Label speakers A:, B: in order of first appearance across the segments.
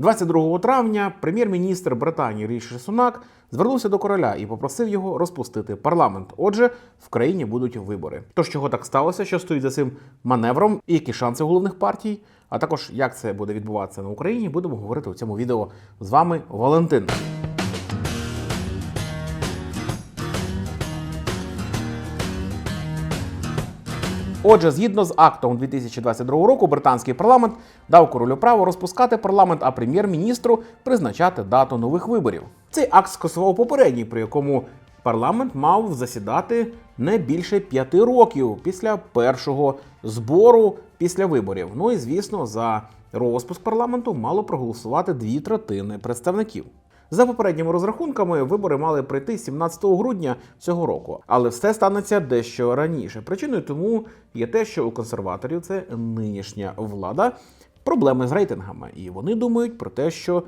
A: 22 травня прем'єр-міністр Британії Ріші Сунак звернувся до короля і попросив його розпустити парламент. Отже, в країні будуть вибори. Тож чого так сталося, що стоїть за цим маневром, і які шанси головних партій, а також як це буде відбуватися на Україні, будемо говорити у цьому відео з вами Валентин. Отже, згідно з актом 2022 року, британський парламент дав королю право розпускати парламент, а прем'єр-міністру призначати дату нових виборів. Цей акт скасував попередній, при якому парламент мав засідати не більше п'яти років після першого збору після виборів. Ну і звісно, за розпуск парламенту мало проголосувати дві третини представників. За попередніми розрахунками, вибори мали прийти 17 грудня цього року, але все станеться дещо раніше. Причиною тому є те, що у консерваторів це нинішня влада, проблеми з рейтингами, і вони думають про те, що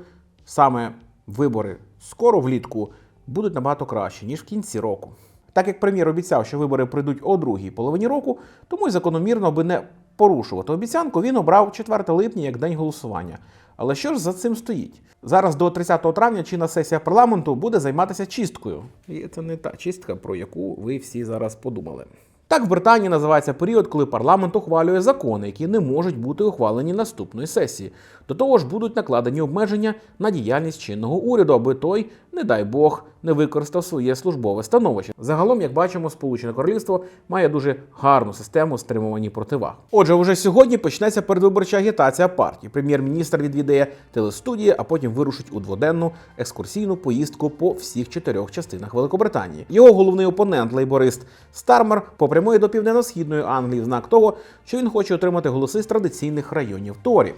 A: саме вибори скоро влітку будуть набагато краще ніж в кінці року. Так як прем'єр обіцяв, що вибори прийдуть о другій половині року, тому й закономірно, аби не порушувати обіцянку, він обрав 4 липня як день голосування. Але що ж за цим стоїть? Зараз до 30 травня чинна сесія парламенту буде займатися чисткою. І це не та чистка, про яку ви всі зараз подумали. Так в Британії називається період, коли парламент ухвалює закони, які не можуть бути ухвалені наступної сесії. До того ж, будуть накладені обмеження на діяльність чинного уряду, аби той, не дай Бог, не використав своє службове становище. Загалом, як бачимо, Сполучене Королівство має дуже гарну систему стримувань і противаг. Отже, уже сьогодні почнеться передвиборча агітація партії. Прем'єр-міністр відвідає телестудії, а потім вирушить у дводенну екскурсійну поїздку по всіх чотирьох частинах Великобританії. Його головний опонент, лейборист Стармер, попрямує до південно-східної Англії в знак того, що він хоче отримати голоси з традиційних районів Торі.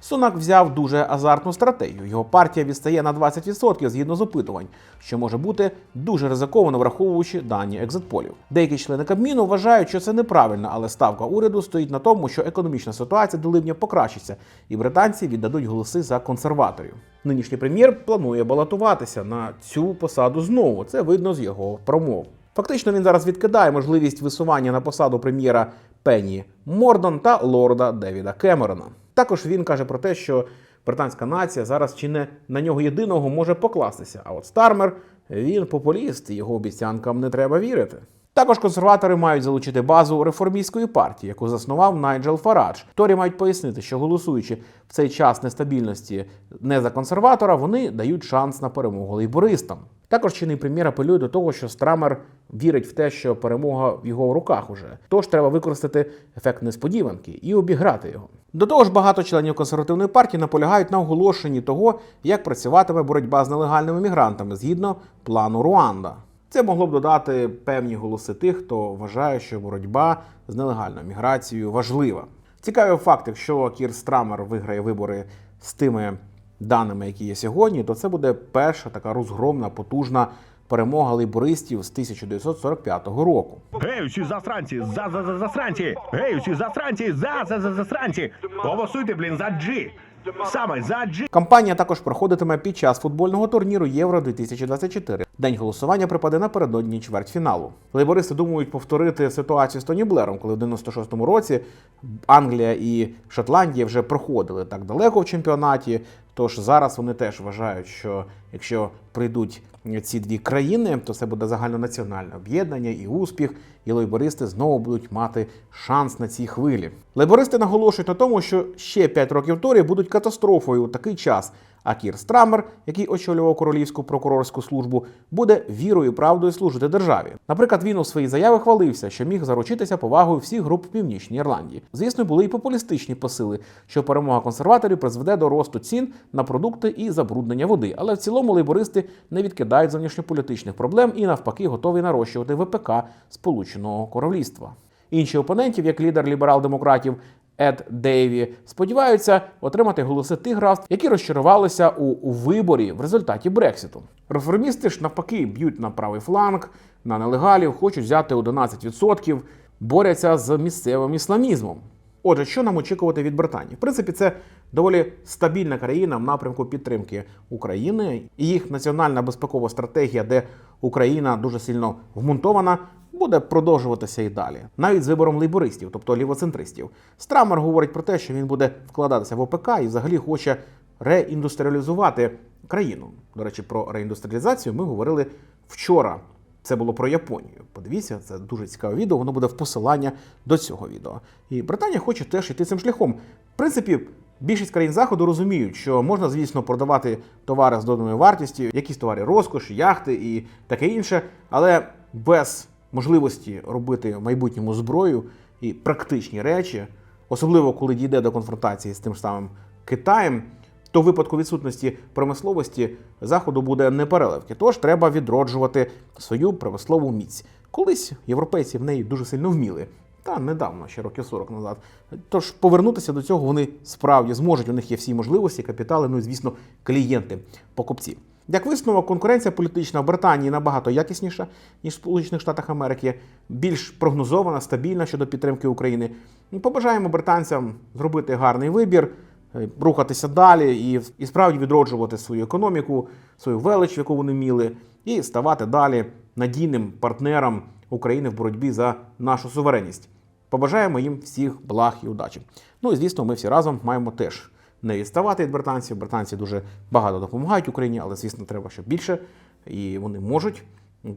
A: Сунак взяв дуже азартну стратегію. Його партія відстає на 20% згідно з опитувань, що може бути дуже ризиковано, враховуючи дані екзитполів. Деякі члени Кабміну вважають, що це неправильно, але ставка уряду стоїть на тому, що економічна ситуація до ливня покращиться, і британці віддадуть голоси за консерваторів. Нинішній прем'єр планує балотуватися на цю посаду знову. Це видно з його промов. Фактично він зараз відкидає можливість висування на посаду прем'єра Пенні Мордон та лорда Девіда Кемерона. Також він каже про те, що британська нація зараз чи не на нього єдиного може покластися. А от Стармер він популіст, його обіцянкам не треба вірити. Також консерватори мають залучити базу реформістської партії, яку заснував Найджел Фарадж. Торі мають пояснити, що голосуючи в цей час нестабільності не за консерватора, вони дають шанс на перемогу лейбористам. Також чинний прем'єр апелює до того, що Страмер вірить в те, що перемога в його руках уже. Тож треба використати ефект несподіванки і обіграти його. До того ж, багато членів консервативної партії наполягають на оголошенні того, як працюватиме боротьба з нелегальними мігрантами згідно плану Руанда. Це могло б додати певні голоси тих, хто вважає, що боротьба з нелегальною міграцією важлива. Цікавий факт, якщо Кір Страмер виграє вибори з тими даними, які є сьогодні, то це буде перша така розгромна, потужна перемога лейбористів з 1945 року.
B: Гей, усі засранці, за за за засранці! Гей, усі засранці, за за за засранці! Голосуйте, блін, за Джі! Саме за Джі!
A: Кампанія також проходитиме під час футбольного турніру Євро 2024. День голосування припаде напередодні чвертьфіналу. Лейбористи думають повторити ситуацію з Тоні Блером, коли в 96-му році Англія і Шотландія вже проходили так далеко в чемпіонаті. Тож зараз вони теж вважають, що якщо прийдуть ці дві країни, то це буде загальнонаціональне об'єднання і успіх, і лейбористи знову будуть мати шанс на цій хвилі. Лейбористи наголошують на тому, що ще 5 років Торі будуть катастрофою у такий час. А Кір Страмер, який очолював королівську прокурорську службу, буде вірою і правдою служити державі. Наприклад, він у своїй заяві хвалився, що міг заручитися повагою всіх груп в Північній Ірландії. Звісно, були і популістичні посили, що перемога консерваторів призведе до росту цін на продукти і забруднення води. Але в цілому лейбористи не відкидають зовнішньополітичних проблем і навпаки готові нарощувати ВПК Сполученого Королівства. Інші опонентів, як лідер ліберал-демократів Ед Дейві, сподіваються отримати голоси тих графств, які розчарувалися у, у виборі в результаті Брексіту. Реформісти ж навпаки б'ють на правий фланг, на нелегалів, хочуть взяти 11%, борються з місцевим ісламізмом. Отже, що нам очікувати від Британії? В принципі, це доволі стабільна країна в напрямку підтримки України, і їх національна безпекова стратегія, де Україна дуже сильно вмонтована, буде продовжуватися і далі, навіть з вибором лейбористів, тобто лівоцентристів. Страмер говорить про те, що він буде вкладатися в ОПК і взагалі хоче реіндустріалізувати країну. До речі, про реіндустріалізацію ми говорили вчора. Це було про Японію. Подивіться, це дуже цікаве відео. Воно буде в посилання до цього відео. І Британія хоче теж йти цим шляхом. В принципі, більшість країн заходу розуміють, що можна, звісно, продавати товари з доданою вартістю, якісь товари розкоші, яхти і таке інше, але без можливості робити в майбутньому зброю і практичні речі, особливо коли дійде до конфронтації з тим самим Китаєм, то в випадку відсутності промисловості заходу буде непереливки. Тож треба відроджувати свою промислову міць. Колись європейці в неї дуже сильно вміли. Та недавно, ще років 40 назад. Тож повернутися до цього вони справді зможуть. У них є всі можливості, капітали, ну і звісно, клієнти, покупці. Як висновок, конкуренція політична в Британії набагато якісніша, ніж в Сполучених Штатах Америки, більш прогнозована, стабільна щодо підтримки України. Побажаємо британцям зробити гарний вибір, рухатися далі і, і справді відроджувати свою економіку, свою велич, яку вони міли, і ставати далі надійним партнером України в боротьбі за нашу суверенність. Побажаємо їм всіх благ і удачі. Ну і звісно, ми всі разом маємо теж не відставати від британців. Британці дуже багато допомагають Україні, але звісно, треба ще більше, і вони можуть.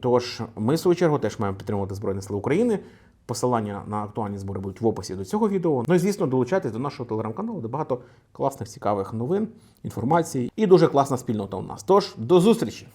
A: Тож ми, в свою чергу, теж маємо підтримувати Збройні Сили України. Посилання на актуальні збори будуть в описі до цього відео. Ну і звісно, долучайтесь до нашого телеграм-каналу, де багато класних цікавих новин, інформації і дуже класна спільнота у нас. Тож до зустрічі!